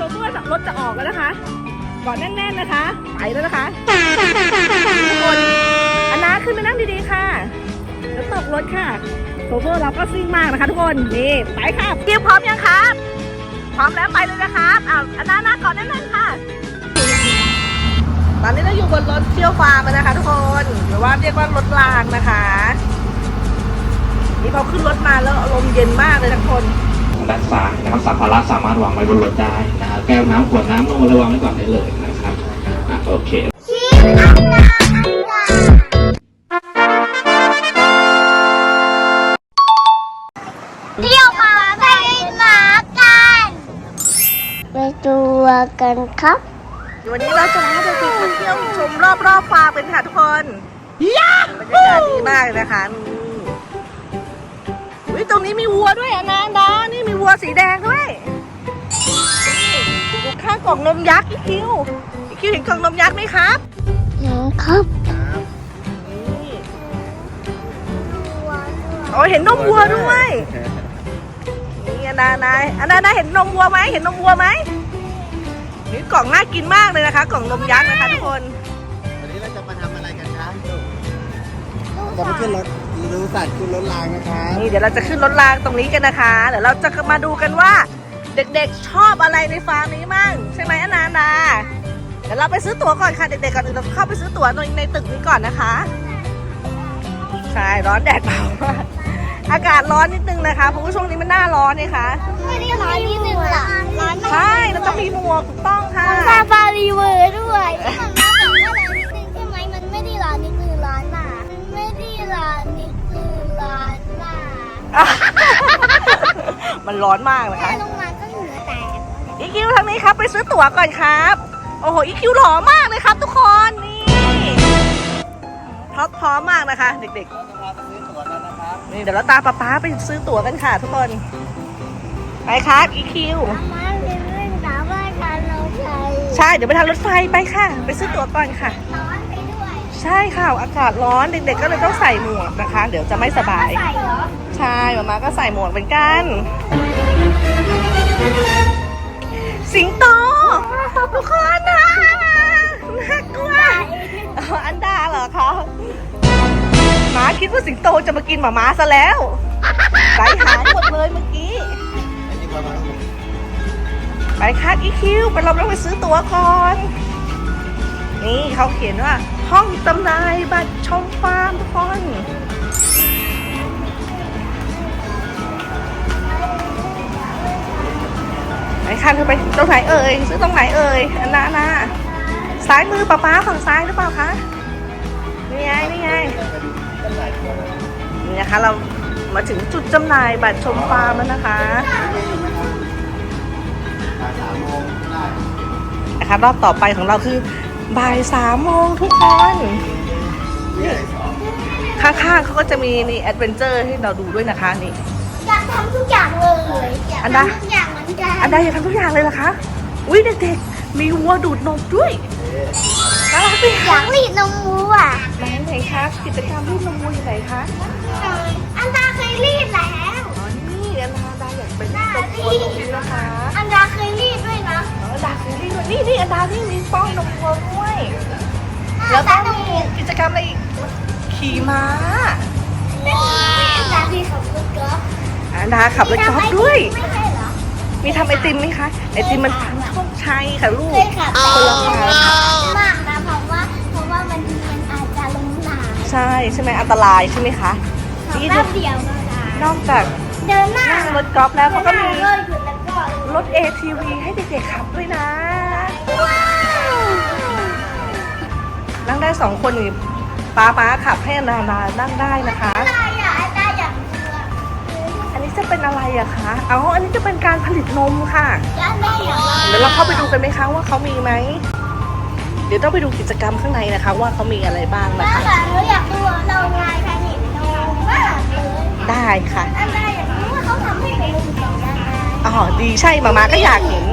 ชเฟอร์รถจะออกแล้วนะคะ ก่อนแน่นๆนะคะ ไปแล้วนะคะทุกคนอันนาขึ้นมานั่งดีๆค่ะแล้วตกรถค่ะโชเฟอร์เราก็ซิ่งมากนะคะ ทุกคนนี่ไปค่ะกิวพร้อมยังครับพร้อมแล้วไปเลยนะครับอ้าวอันนาหน้าก่อนแน่นๆค่ะ ตอนนี้เราอยู่บนรถเที่ยวฟาร์มนะคะ ทุกคนหรือว่าเรียกว่ารถรางนะคะ นี่พอขึ้นรถมาแล้วอารมณ์เย็นมากเลยทุกคน ด้านซ้ายนะครับสัมภาระสามารถวางไว้บนรถได้นะครับแก้วน้ำขวดน้ำลงมาระวังไว้ก่อนได้เลยนะครับอะโอเค เที่ยวมาไปหมากันไปตัวกันครับ วันนี้เราจะพาเด็กๆมาเที่ยวชมรอบๆฟาร์มกันค่ะทุกคนบรรยากาศดีมากเลยนะคะนี่อุ๊ยตรงนี้มีวัวด้วยอะนานดานี่มีวัวสีแดงด้วยนี่อยู่ข้างกล่องนมยักษ์อีคิวอีคิวเห็นกล่องนมยักษ์ไหมครับนะครับนี่โอ้ยเห็นนมวัวด้วยนี่อันนานายอันนานายเห็นนมวัวไหมเห็นนมวัวไหมนี่กล่องน่ากินมากเลยนะคะ กล่องนมยักษ์นะคะทุกคนวันนี้เราจะมาทำอะไรกันคะจะไปขึ้นรถ ดูสัตว์ขึ้นรถรางนะคะนี่เดี๋ยวเราจะขึ้นรถรางตรงนี้กันนะคะเดี๋ยวเราจะมาดูกันว่า เด็กๆชอบอะไรในฟาร์มนี้มั่งใช่ไหมอนาดาเดี๋ยวเราไปซื้อตั๋วก่อนค่ะเด็กๆก่อนอื่นเราเข้าไปซื้อตั๋วในในตึกนี้ก่อนนะคะใช่ร้อนแดดเผามากอากาศร้อนนิดนึงนะคะเพราะว่าช่วงนี้มันหน้าร้อนนี่คะไม่ได้ร้านนิดนึงหรอร้านใช่เราต้องมีหมวกถูกต้องค่ะซาฟารีเวอร์ด้วย มันร้อนมากเลยแค่ค่ะลงมาก็เหงื่อแตกอีคิวทางนี้ครับ ไปซื้อตั๋วก่อนครับ โอ้โหอีคิวหล่อมากเลยครับ ทุกคนนี่พร้อมพร้อมมากนะคะ เด็กๆนี่เดี๋ยวเราตามป๊าป๊าไปซื้อตั๋วกันค่ะทุกคน ไปครับอีคิวมาเรื่องสาวว่าการเราใช้ ใช่ เดี๋ยวไปทางรถไฟไปค่ะ ไปซื้อตั๋วก่อนค่ะร้อนไปด้วย ใช่ค่ะ อากาศร้อนเด็กๆก็เลยต้องใส่หมวกนะคะ เดี๋ยวจะไม่สบาย ใส่เหรอใช่มามาก็ใส่หมวกเหมือนกัน สิงโตทุกคนนะน่ากลัวอ๋ออันดาเหรอคะหมาคิดว่าสิงโตจะมากินหมาม้าซะแล้วใจหายหมดเลยเมื่อกี้ไปค่ะอีคิวไปเราต้องไปซื้อตั๋วก่อน นี่เขาเขียนว่า ห้องจำหน่ายบัตรชมฟาร์มทุกคนไหนคันไปตรงไหนเอ่ยซื้อตรงไหนเอ่ยอันนานาซ้ายมือป้าป้าฝั่งซ้ายหรือเปล่าคะนี่ไงนี่ไงนี่นะคะเรามาถึงจุดจำหน่ายบัตรชมฟาร์มแล้วนะคะสามโมงนะคะรอบต่อไปของเราคือ บ่ายสามโมงทุกคนนี่ข้างๆเขาก็จะมีนี่แอดเวนเจอร์ให้เราดูด้วยนะคะนี่ อยากทำทุกอย่างเลยอยากอันดา ทำทุกอย่างเหมือนกันอันใดอยากทำทุกอย่างเลยเหรอคะ อุ้ยเด็กๆ มีวัวดูดนมด้วยน่ารักดิอยากรีดนมวัวอะไหนไหนคะกิจกรรมรีดนมวัวอยู่ไหนคะอันดาเคยรีดแล้ว อ๋อนี่อันดาดาอยากเป็นนมวัวตรงนี้นะคะ อันดาเคยรีดด้วยนะอ๋ออัน ดาคือรีดด้วยนี่นี่อันดานี่มีป้อนนมวัวด้วย แล้วก็มีกิจกรรมอะไรอีกขี่ม้าอันดาเคยขับรถกอล์ฟอันดาขับรถกอล์ฟด้วย ไม่ใช่เหรอ มีทำไอติมไหมคะ ไอติมมันทางโชคชัยค่ะลูกเคยขับคนละพันมากนะเพราะว่าเพราะว่ามันมันอาจจะล้มหลายใช่ใช่ไหมอันตรายใช่ไหมคะขับนี่แป๊บเดียวก็ได้นอกจากเดินหน้านั่งรถกอล์ฟแล้วเขาก็มี รถ ATV ให้เด็กๆขับด้วยนะว้าวนั่งได้สองคนนี่ป้าป้าขับให้นานานั่งได้นะคะอะไรอะอันดาอยากเลือกอันนี้จะเป็นอะไรอะคะอ๋ออันนี้จะเป็นการผลิตนมค่ะอันดาอยากเดี๋ยวเราเข้าไปดูกันไหมคะว่าเขามีไหมเดี๋ยวต้องไปดูกิจกรรมข้างในนะคะ ว่าเขามีอะไรบ้างนะแม่คะค่ะหนูอยากดูเรางานแค่นี้นมมากเลยได้ค่ะอันดาอยากรู้ว่าเขาทำให้เป็นสียังไง อ๋อดีใช่มามาก็อยากเห็น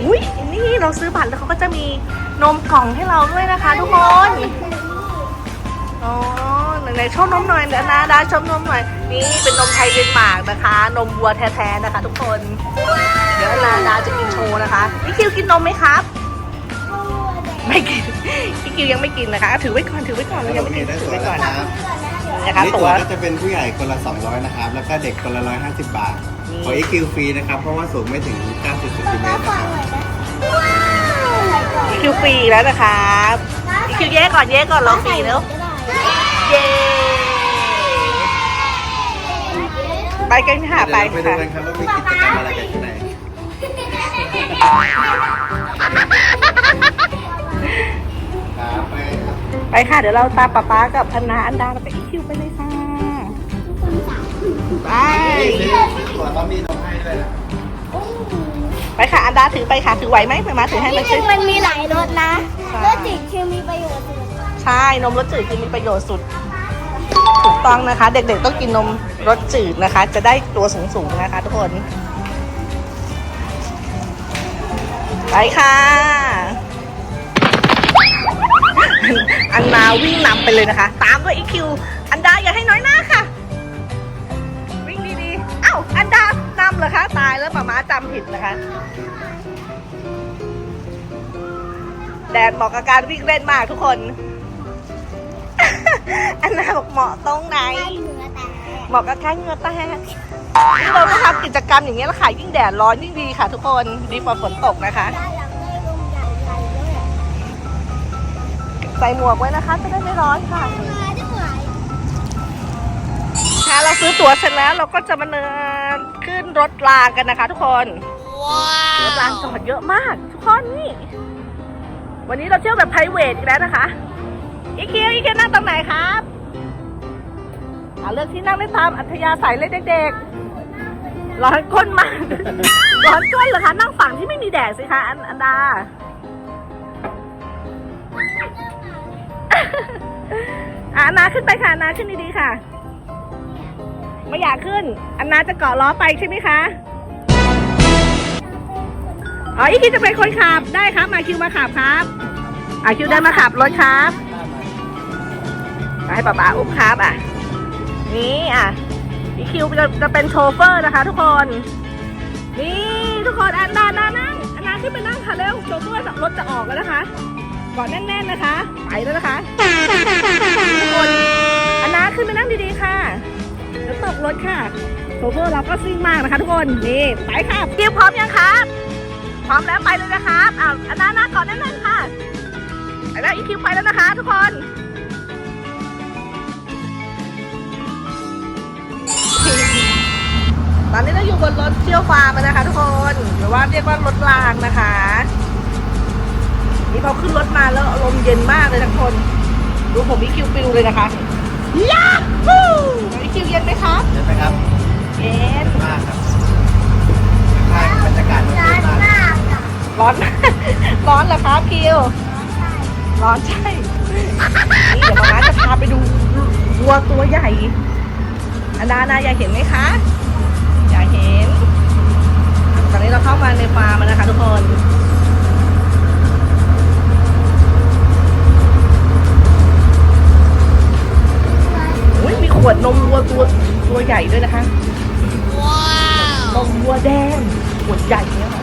อุ้ยนี่เราซื้อบัตรแล้วเขาก็จะมีนมกล่องให้เราด้วยนะคะทุกคนอ๋อไหนๆชอบนมหน่อยเดี๋ยวนะดาชอบนมหน่อยนี่เป็นนมไทยเดนมาร์กนะคะ นมวัวแท้ๆนะคะ ทุกคนเดี๋ยวนาดาจะกินโชว์นะคะนะคะพี่คิวกินนมไหมครับตัวแดงไม่กินพี่คิวยังไม่กินนะคะ ถือไว้ก่อนถือไว้ก่อนเรายังไม่กินได้ถือตั๋วไว้ก่อนนะครับนะคะนี่ตัตั๋ววก็จะเป็นผู้ใหญ่คนละ 200 นะครับ แล้วก็เด็กคนละ 150 บาทนี่ ขอ EQ ฟรีนะครับ เพราะว่าสูงไม่ถึง 90เซนติเมมาตรนะฟัคงรับหน่อยนะว้าวพี่คิวฟรีแล้วนะครับพี่คิวเย้ก่อนเย้ก่อนลองฟรีแล้วเย้ไปกันค่ะไปเดี๋ยวเราไปดูค่ะ กันครับว่ามีกิจกรรมอะไรกันที่ไหน ครับไปครับไปค่ะ เดี๋ยวเราตามป๊าป๊ากับธนาอันดาเราไปอีคิวไปเลยค่ะ ไปซื้อตั๋วเขามีนมให้ด้วยนะไปค่ะอันดาถือไปค่ะ ถือไหวไหมไปมาถือให้ที่มันจริช่วยงมันมีหลายรสนะใช่ รสจืดคือมีประโยชน์สุดใช่ นมรสจืดคือมีประโยชน์สุด ถูกต้องนะคะ เด็กๆต้องกินนมรสจืดนะคะ จะได้ตัวสูงๆนะคะ ทุกคน ไปค่ะ อันนาวิ่งนำไปเลยนะคะ ตามด้วยอีคิว อันดาอย่าให้น้อยหน้าค่ะวิ่งดีๆเอ้าอันดานำเหรอคะ ตายแล้วหมาม้าจำผิดนะคะ แดดเหมาะกับการวิ่งเล่นมากทุกคน อันนาบอกเหมาะตรงไหนๆได้เนื้อแต่เหมาะกับการเหงือแตกนี่เราต้องทำกิจกรรมอย่างนี้ยแหละค่ะยิ่งแดดร้อนยิ่งดีค่ะ ทุกคนดีกว่าฝนตกนะคะได้หลังได้ลมใหญ่ๆด้วยใส่หมวกไว้นะคะจะได้ไม่ร้อนค่ะมาด้วยค่ะเราซื้อตั๋วเสร็จแล้วเราก็จะมาเดิน ขึ้นรถรางกันนะคะ ทุกคนรถรางจอดเยอะมาก ทุกคนนี่วันนี้เราเที่ยวแบบไพรเวทอีกแล้วนะคะอีคิวอีคิวนั่งตรงไหนครับอ่าเลือกที่นั่งได้ตามอัธยาศัยเลยเด็กๆร้อนก้นมากร้อนก้นเหรอคะนั่งฝั่งที่ไม่มีแดดสิคะอันอันดาอะอันนาขึ้นไปค่ะอันนาขึ้นดีๆค่ะ ไม่อยากขึ้น อันนาจะเกาะล้อไปใช่ไหมคะ อ๋อ อีคิวจะเป็นคนขับ ได้ครับ มาคิวมาขับครับ อะคิวเดินมาขับรถครับให้ป๊าป๊าอุ้มครับอะ นี่อะอีคิวจะจะเป็นโชเฟอร์นะคะ ทุกคน นี่ทุกคนอันนานานั่งอันนาขึ้นไปนั่งค่ะเร็วโชเฟอร์รถจะออกแล้วนะคะกอดแน่นๆนะคะ ไปแล้วนะคะทุกคนอันนาขึ้นไปนั่งดีๆค่ะ แล้วตกรถค่ะโชเฟอร์เราก็ซิ่งมากนะคะทุกคน นี่ ไปค่ะคิวพร้อมยังครับ พร้อมแล้วไปเลยนะครับอ้าวอันนานาก่อนแน่นๆค่ะอันนาอีคิวไปแล้วนะคะ ทุกคนตอนนี้เราอยู่บนรถเที่ยวฟาร์มนะคะ ทุกคนหรือว่าเรียกว่ารถรางนะคะ นี่พอขึ้นรถมาแล้วอารมณ์เย็นมากเลยทุกคน ดูผมอีคิวปิวเลยนะคะ ยาฮูอีคิวเย็นไหมคะเห็นไหมครับเย็นมากครับใช่บรรยากาศมันร้าดีนมากมากอะร้อน ร้อนเหรอครับคิว ร้อนใช่ นี่เดี๋ยวมาม่าจะพาไปดูวัวตัวใหญ่ อันดานาอยากเห็นไหมคะ อยากเห็น ตอนนี้เราเข้ามาในฟาร์มแล้วนะคะทุกคน มีขวดนมวัวตัวตัวใหญ่ด้วยนะคะว้าวนมวัวแดงขวดใหญ่เนี่ยค่ะ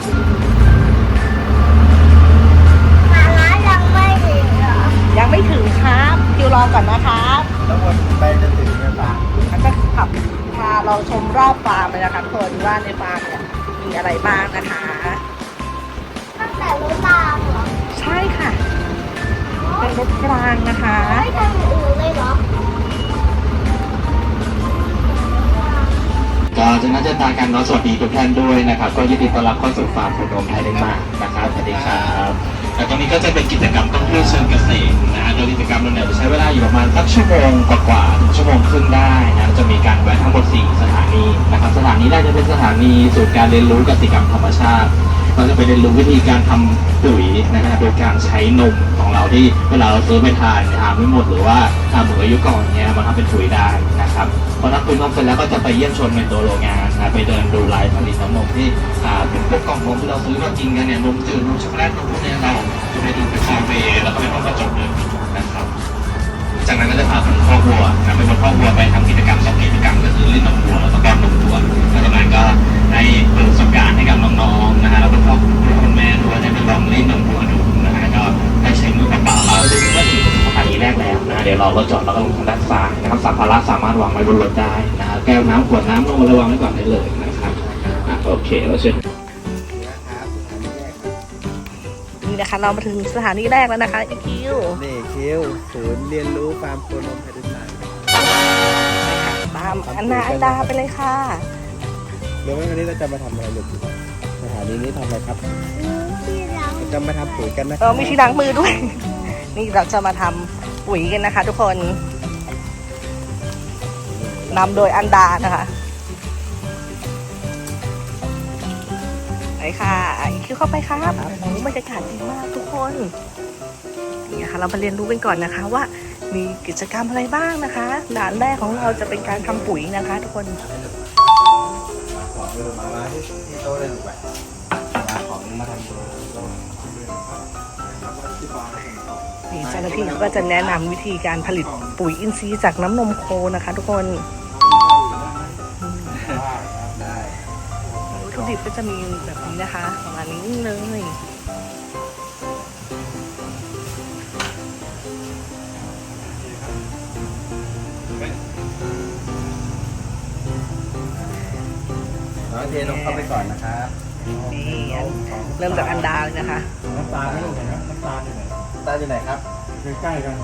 มาร้านยังไม่ถึงเหรอยังไม่ถึงครับคิวรอก่อนนะครับแล้ววนไปจะถึงเนี่ยปะแล้วก็ขับพาเราชมรอบฟาร์มเลยนะคะทุกคนว่าในฟาร์มเนี่ยมีอะไรบ้างนะคะตั้งแต่รถรางเหรอใช่ค่ะเป็นรถกลางนะคะไม่ทำอื่นเลยเหรอ จะน่าจะตากันเนาะสวัสดีทุกท่านด้วยนะครับ ก็ยินดีต้อนรับเข้าสู่ฟาร์มโคโดมไทยได้มากนะครับสวัสดีครับแต่ตอนนี้ก็จะเป็นกิจกรรมต้องเที่ยวเชิงเกษตรนะฮะโดยกิจกรรมเราเนี่ยจะใช้เวลาอยู่ประมาณสักชั่วโมงกว่าๆถึงชั่วโมงครึ่งได้นะจะมีการแวะทั้งหมด4สถานีนะครับสถานีแรกจะเป็นสถานีศูนย์การเรียนรู้กสิกรรมธรรมชาติ เราจะไปเรียนรู้วิธีการทำปุ๋ยนะฮะโดยการใช้นมของเราที่เวลาเราซื้อไปทานทานไม่หมดหรือว่าทานหมดอายุก่อนเนี่ยมาทำเป็นปุ๋ยได้นะครับพอทำปุ๋ยนมเสร็จแล้วก็จะไปเยี่ยมชมในตัวโรงงานนะไปเดินดูลายผลิตน้ำนมที่อ่าเป็นพวกกล่องนมที่เราซื้อมากินกันเนี่ยนมจืดนมช็อกโกแลตนมพวกเนี้ยเราจะไปดูไป็นคาเฟ่แล้วก็ไปห้องกระจกเลยน จากนั้นก็จะพาคนครอบครัวนะเป็นคนครอบครัวไปทำกิจกรรมสองกิจกรรมก็คือเล่นนมหัวแล้วก็ป้อนนมวัวแล้วจากนั้ก็ใด้เปิดประสบการณ์ให้กับน้องๆนะฮะแล้วก็พ่อคุณแม่ดูได้ไปลองเล่นนมหัวดูนะฮะก็ได้ใช้มือเปล่าเราดูว่าถึงสถานีแรกแล้วนะเดี๋ยวเราก็จอดแล้วก็ลงทางด้านซ้ายนะครับสัมภาระสามารถวางไว้บนรถได้นะฮะแก้วน้ำขวดน้ำนมระวังไว้ก่อนได้เลยนะครับโอเคแล้วเชิญ นี่นะคะ เรามาถึงสถานีแรกแล้วนะคะอีคิวนี่คิวศูนย์เรียนรู้ฟาร์มโคนมไทยดุนายตามอันนาอันดาไปเลยค่ะเดี๋ยววันนี้เราจะมาทำอะไรลูกสถานีนี้ทำอะไรครับที่เราเราจะมาทำปุ๋ยกันนะคเอรัอมีที่ล้างมือด้วย นี่เราจะมาทำปุ๋ยกันนะคะ ทุกคนนำโดยอันดานะคะ ไปค่ะอีคิวเข้าไปครับโอ้บรรยากาศดีมากทุกคนนี่นะคะเรามาเรียนรู้กันก่อนนะคะว่ามีกิจกรรมอะไรบ้างนะคะด่านแรกของเราจะเป็นการทำปุ๋ยนะคะ ทุกคนมาที่โต๊ะเลยลูกไปมาของมาทำตัวโต๊ะนี่เจ้าหน้าที่ก็จะแนะนำวิธีการผลิตปุ๋ยอินทรีย์จากน้ำนมโคนะคะ ทุกคน ดิบก็จะมีแบบนี้นะคะประมาณนี้เลยน้อยเทลงเข้าไปก่อนนะครับนี่อันเริ่มจากอันดาเลยนะคะ น้ำตาลไม่รู้เห็นไหมน้ำตาลอยู่ไหนตาอยู่ไหนครับใกล้ๆกัน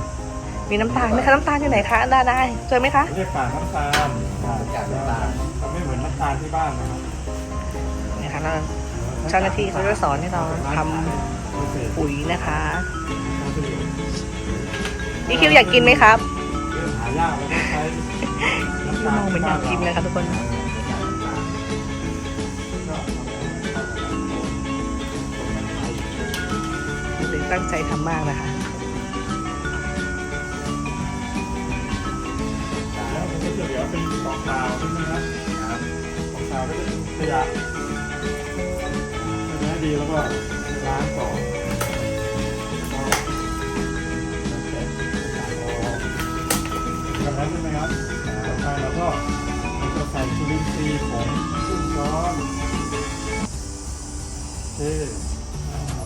มีน้ำตาลไหมคะน้ำตาลอยู่ไหนคะอันดาได้เจอไหมคะไม่ใช่ป่าน้ำตาลอยากน้ำตาลมันไม่เหมือนน้ำตาลที่บ้านนะครับ นี่ค่ะเราเจ้าหน้าที่เขาจะสอนให้เราทำปุ๋ยนะคะ นี่คิวอยากกินไหมครับหายากเลยต้องใช้มองเหมือนอยากกินนะคะทุกคนตั้งใจทำมากนะคะแล้วมันก็จะเหลือเป็นกองเปล่าใช่ไหมครับกองเปล่าก็จะเป็นขยะ ดีแล้วก็ล้างก่อนแล้วก็แบบนั้นใช่ไหมครับต่อไปเราก็เราจะใส่จุลินทรีย์ผงครึ่งช้อนโอเค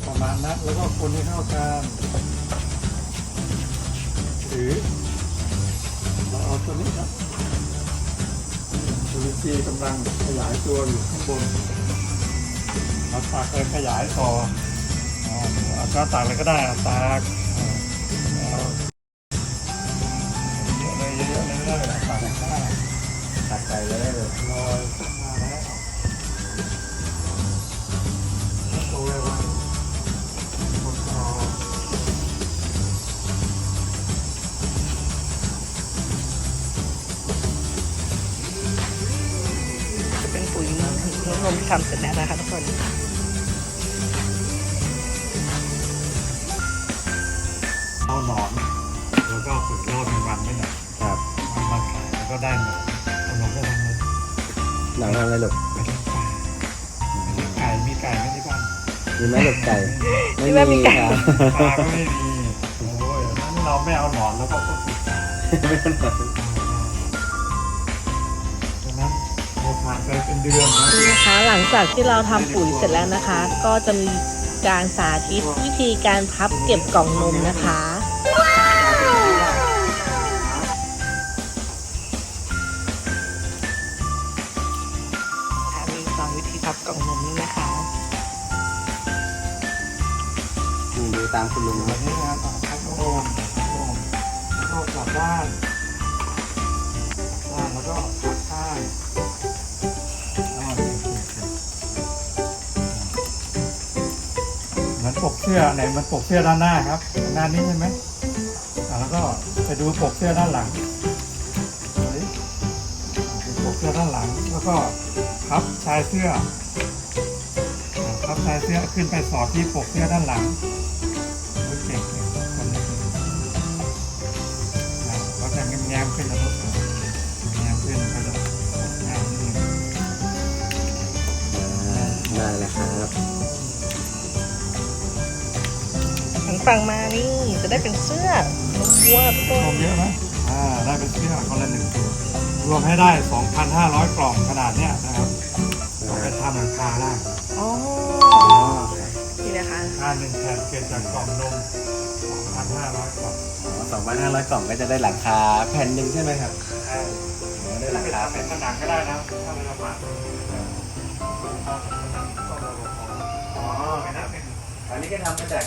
ประมาณนั้นแล้วก็คนให้เข้ากันหรือเราเอาตัวนี้ครับจุลินทรีย์กำลังขยายตัวอยู่ข้างบน เราตากไปขยายต่ออ๋อเอาตากเลยก็ได้อาตากเยอะเลยเยอะเลยเลยเอาตากข้าตักใส่เลยลอยมาแล้วเลยว่าคนคอจะเป็นปุ๋ยน้ำนมทำเสร็จแล้วนะคะทุกคน รอดในวันไม่หน่อยครับเอามาขายแล้วก็ได้หนอนเอาหนอนไปทำเลยหลังทำอะไรลูกไปเลี้ยงปลาไปเลี้ยงไก่มีไก่ไหมที่บ้านมีไหมลูกไก่มีไหมมีไก่ ครับปลาก็ไม่มีโอ้ยนั้นเราไม่เอาหนอนแล้วก็ต้องฝึกไก่ไม่เป็นไรดังนั้นโอผ่านไปเป็นเดือนนะ นี่นะคะหลังจากที่เราทำปุ๋ยเสร็จแล้วนะคะ ก็จะมีการสาธิตวิธีการพับเก็บกล่องนมนะคะ ตามคุณลุงแบนบนี้นะครับอะพักโอมโอมแล้วก็กลับด้านด้านแล้วก็พักข้างอ่าเหมือนปกเสื้อไหนเหมันปกเสื้อด้านหน้าครับด้านนี้ใช่ไหมอะแล้วก็ไปดูปกเสื้อด้านหลังเฮ้ยปกเสื้อด้านหลัง แล้วก็พับชายเสื้ออะพับชายเสื้อขึ้นไปสอดที่ปกเสื้อด้านหลัง โอ้ยเก่งเก่งคนนี้เก่งนะเขาจะแง้มๆขึ้นแล้วก็แง้มขึ้นก็จะงามนิดนึงได้เลยครับหันฝั่งมานี่จะได้เป็นเสื้อนมวัวทุกคนรวมเยอะไหมอ่าได้เป็นเสื้อคนละหนึ่งตัวรวมให้ได้ 2,500 กล่องขนาดเนี้ยนะครับเอาไปทำหลังคาได้อ๋ออ๋อ นะคะอ่าหนึ่งแผ่นเกิดจากกล่องนมสองพันห้าร้อยกล่องสองพันห้าร้อยกล่องก็จะได้หลังคาแผ่นหนึ่งใช่ไหมครับอ่ได้หลังคาแผ่นผนังก็ได้นะถ้าไม่ลำบากอ๋ออันนี้ก็ทำมาจาก